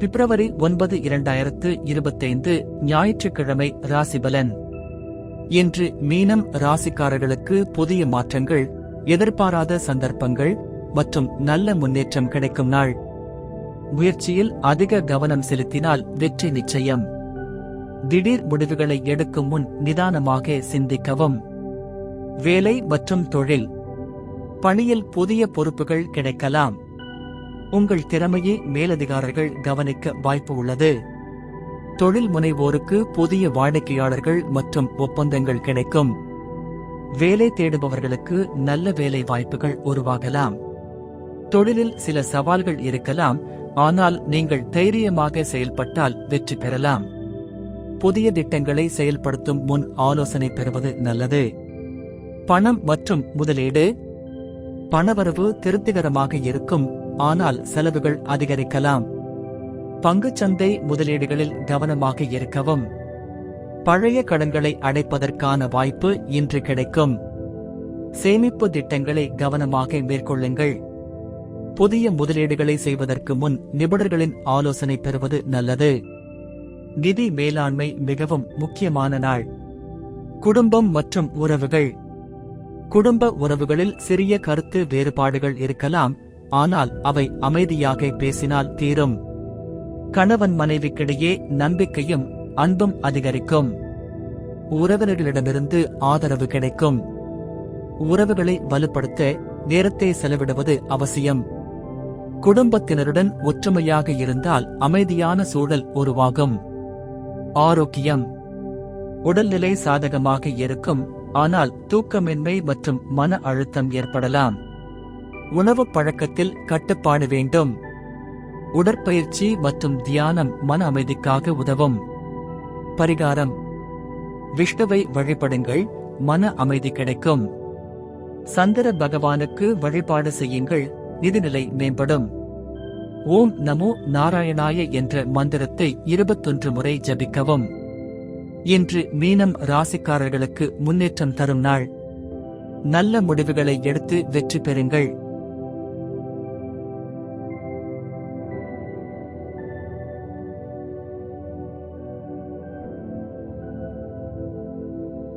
பிப்ரவரி ஒன்பது இரண்டாயிரத்து இருபத்தைந்து ஞாயிற்றுக்கிழமை ராசிபலன். இன்று மீனம் ராசிக்காரர்களுக்கு புதிய மாற்றங்கள் எதிர்பாராத சந்தர்ப்பங்கள் மற்றும் நல்ல முன்னேற்றம் கிடைக்கும் நாள். முயற்சியில் அதிக கவனம் செலுத்தினால் வெற்றி நிச்சயம். திடீர் முடிவுகளை எடுக்கும் முன் நிதானமாக சிந்திக்கவும். வேலை மற்றும் தொழில். பணியில் புதிய பொறுப்புகள் கிடைக்கலாம். உங்கள் திறமையை மேலதிகாரிகள் கவனிக்க வாய்ப்பு உள்ளது. தொழில் முனைவோருக்கு புதிய வாடிக்கையாளர்கள் மற்றும் ஒப்பந்தங்கள் கிடைக்கும். வேலை தேடுபவர்களுக்கு நல்ல வேலை வாய்ப்புகள் உருவாகலாம். தொழிலில் சில சவால்கள் இருக்கலாம் ஆனால் நீங்கள் தைரியமாக செயல்பட்டால் வெற்றி பெறலாம். புதிய திட்டங்களை செயல்படுத்தும் முன் ஆலோசனை பெறுவது நல்லது. பணம் மற்றும் முதலீடு. பணவரவு திருப்திகரமாக இருக்கும் ஆனால் செலவுகள் அதிகரிக்கலாம். பங்குச்சந்தை முதலீடுகளில் கவனமாக இருக்கவும். பழைய கடன்களை அடைப்பதற்கான வாய்ப்பு இன்று கிடைக்கும். சேமிப்பு திட்டங்களை கவனமாக மேற்கொள்ளுங்கள். புதிய முதலீடுகளை செய்வதற்கு முன் நிபுணர்களின் ஆலோசனை பெறுவது நல்லது. நிதி மேலாண்மை மிகவும் முக்கியமான நாள். குடும்பம் மற்றும் உறவுகள். குடும்ப உறவுகளில் சிறிய கருத்து வேறுபாடுகள் இருக்கலாம். ஆனால் அவை அமைதியாக பேசினால் தீரும். கணவன் மனைவிக்கிடையே நம்பிக்கையும் அன்பும் அதிகரிக்கும். உறவினர்களிடமிருந்து ஆதரவு கிடைக்கும். உறவுகளை வலுப்படுத்த நேரத்தை செலவிடுவது அவசியம். குடும்பத்தினருடன் ஒற்றுமையாக இருந்தால் அமைதியான சூழல் உருவாகும். ஆரோக்கியம். உடல்நிலை சாதகமாக இருக்கும் ஆனால் தூக்கமின்மை மற்றும் மன அழுத்தம் ஏற்படலாம். உணவு பழக்கத்தில் கட்டுப்பாடு வேண்டும். உடற்பயிற்சி மற்றும் தியானம் மன அமைதிக்காக உதவும். பரிகாரம். விஷ்ணுவை வழிபடுங்கள் மன அமைதி கிடைக்கும். சந்திர பகவானுக்கு வழிபாடு செய்யுங்கள் நிதிநிலை மேம்படும். ஓம் நமோ நாராயணாய என்ற மந்திரத்தை இருபத்தொன்று முறை ஜபிக்கவும். இன்று மீனம் ராசிக்காரர்களுக்கு முன்னேற்றம் தரும் நாள். நல்ல முடிவுகளை எடுத்து வெற்றி பெறுங்கள்.